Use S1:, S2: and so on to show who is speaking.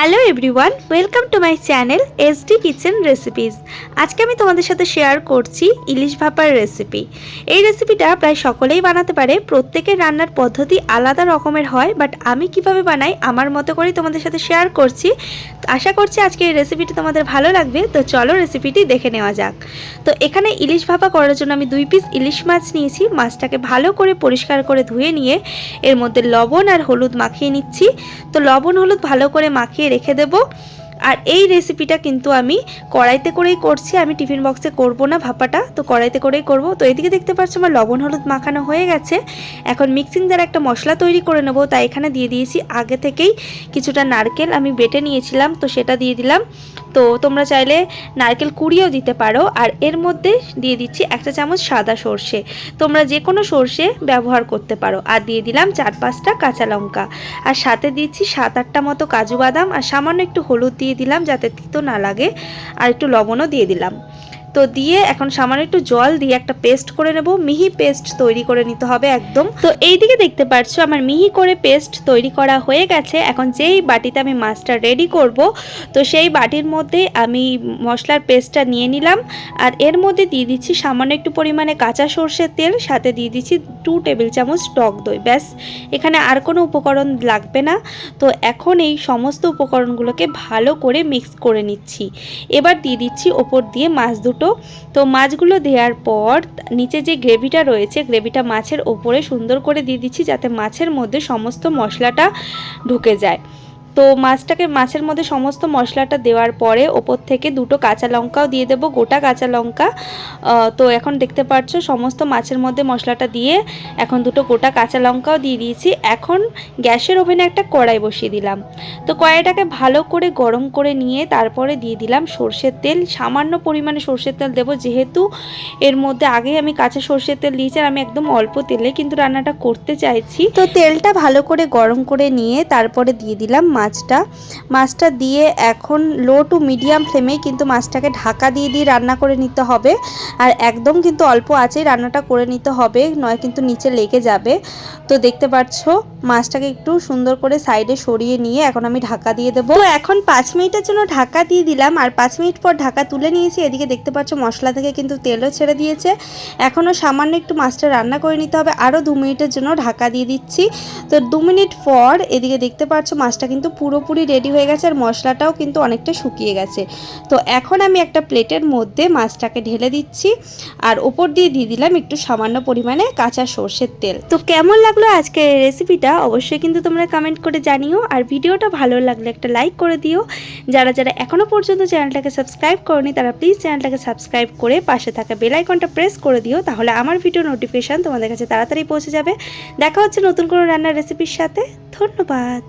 S1: Hello everyone, welcome to my channel SD kitchen recipes. আজকে আমি তোমাদের সাথে শেয়ার করছি ইলিশ ভাপার রেসিপি। এই রেসিপিটা প্রায় সকলেই বানাতে পারে, প্রত্যেকের রান্নার পদ্ধতি আলাদা রকমের হয়, বাট আমি কীভাবে বানাই আমার মতো করেই তোমাদের সাথে শেয়ার করছি। আশা করছি আজকে এই রেসিপিটি তোমাদের ভালো লাগবে, তো চলো রেসিপিটি দেখে নেওয়া যাক। তো এখানে ইলিশ ভাপা করার জন্য আমি দুই পিস ইলিশ মাছ নিয়েছি, মাছটাকে ভালো করে পরিষ্কার করে ধুয়ে নিয়ে এর মধ্যে লবণ আর হলুদ মাখিয়ে নিচ্ছি। তো লবণ, হলুদ ভালো করে মাখিয়ে রেখে দেব। আর এই রেসিপিটা কিন্তু আমি কড়াইতে করেই করছি, আমি টিফিন বক্সে করব না ভাপাটা, তো কড়াইতে করেই করব। তো এদিকে দেখতে পাচ্ছ আমার লবণ, হলুদ মাখানো হয়ে গেছে। এখন মিক্সিং দ্বারা একটা মশলা তৈরি করে নেব, তাই এখানে দিয়ে দিয়েছি আগে থেকেই কিছুটা নারকেল, আমি বেটে নিয়েছিলাম, তো সেটা দিয়ে দিলাম। তো তোমরা চাইলে নারকেল কুড়িয়েও দিতে পারো, আর এর মধ্যে দিয়ে দিচ্ছি একটা চামচ সাদা সর্ষে। তোমরা যে কোনো সর্ষে ব্যবহার করতে পারো, আর দিয়ে দিলাম চার পাঁচটা কাঁচা লঙ্কা। আর সাথে দিচ্ছি সাত আটটা মতো কাজু বাদাম, আর সামান্য একটু হলুদ দিয়ে দিলাম যাতে তিতো না লাগে। আর একটু লবণও দিয়ে দিলাম। তো দিয়ে এখন সামান্য একটু জল দিয়ে একটা পেস্ট করে নেব। মিহি পেস্ট তৈরি করে নিতে হবে একদম। তো এই দিকে দেখতে পাচ্ছ আমার মিহি করে পেস্ট তৈরি করা হয়ে গেছে। এখন যেই বাটিতে আমি মাছটা রেডি করব, তো সেই বাটির মধ্যে আমি মশলার পেস্টটা নিয়ে নিলাম। আর এর মধ্যে দিয়ে দিচ্ছি সামান্য একটু পরিমাণে কাঁচা সর্ষের তেল, সাথে দিয়ে দিচ্ছি টু টেবিল চামচ টক দই। ব্যাস, এখানে আর কোনো উপকরণ লাগবে না। তো এখন এই সমস্ত উপকরণগুলোকে ভালো করে মিক্স করে নিচ্ছি। এবার দিয়ে দিচ্ছি ওপর দিয়ে মাছ দুটো তো মাছগুলো দেওয়ার পর নিচে যে গ্রেভিটা রয়েছে, গ্রেভিটা মাছের ওপরে সুন্দর করে দিয়ে দিচ্ছি যাতে মাছের মধ্যে সমস্ত মশলাটা ঢুকে যায়। তো মাছটাকে মাছের মধ্যে সমস্ত মশলাটা দেওয়ার পরে ওপর থেকে দুটো কাঁচা লঙ্কাও দিয়ে দেবো, গোটা কাঁচা লঙ্কা। তো এখন দেখতে পাচ্ছ সমস্ত মাছের মধ্যে মশলাটা দিয়ে এখন দুটো গোটা কাঁচা লঙ্কাও দিয়ে দিয়েছি। এখন গ্যাসের ওভেনে একটা কড়াই বসিয়ে দিলাম। তো কড়াইটাকে ভালো করে গরম করে নিয়ে তারপরে দিয়ে দিলাম সর্ষের তেল। সামান্য পরিমাণে সর্ষের তেল দেবো যেহেতু এর মধ্যে আগে আমি কাঁচা সর্ষের তেল দিয়েছি আর আমি একদম অল্প তেলে কিন্তু রান্নাটা করতে চাইছি। তো তেলটা ভালো করে গরম করে নিয়ে তারপরে দিয়ে দিলাম মাছটা। মাছটা দিয়ে এখন লো টু মিডিয়াম ফ্লেমে কিন্তু মাছটাকে ঢাকা দিয়ে দিয়ে রান্না করে নিতে হবে। আর একদম কিন্তু অল্প আছেই রান্নাটা করে নিতে হবে, নয় কিন্তু নিচে লেগে যাবে। তো দেখতে পাচ্ছ, মাছটাকে একটু সুন্দর করে সাইডে সরিয়ে নিয়ে এখন আমি ঢাকা দিয়ে দেবো। এখন পাঁচ মিনিটের জন্য ঢাকা দিয়ে দিলাম। আর পাঁচ মিনিট পর ঢাকা তুলে নিয়েছি। এদিকে দেখতে পাচ্ছ, মশলা থেকে কিন্তু তেলও ছেড়ে দিয়েছে। এখনও সামান্য একটু মাছটা রান্না করে নিতে হবে। আরও দু মিনিটের জন্য ঢাকা দিয়ে দিচ্ছি। তো দু মিনিট পর এদিকে দেখতে পাচ্ছ, মাছটা কিন্তু পুরোপুরি রেডি হয়ে গেছে আর মশলাটাও কিন্তু অনেকটা শুকিয়ে গেছে। তো এখন আমি একটা প্লেটের মধ্যে মাছটাকে ঢেলে দিচ্ছি আর ওপর দিয়ে দিয়ে দিলাম একটু সামান্য পরিমাণে কাঁচা সর্ষের তেল। তো কেমন লাগল আজকের রেসিপিটা অবশ্যই কিন্তু তোমরা কমেন্ট করে জানিও আর ভিডিওটা ভালো লাগলে একটা লাইক করে দিও। যারা যারা এখনও পর্যন্ত চ্যানেলটাকে সাবস্ক্রাইব করনি, তারা প্লিজ চ্যানেলটাকে সাবস্ক্রাইব করে পাশে থাকা বেল আইকনটা প্রেস করে দিও, তাহলে আমার ভিডিও নোটিফিকেশান তোমাদের কাছে তাড়াতাড়ি পৌঁছে যাবে। দেখা হচ্ছে নতুন কোনো রান্নার রেসিপির সাথে। ধন্যবাদ।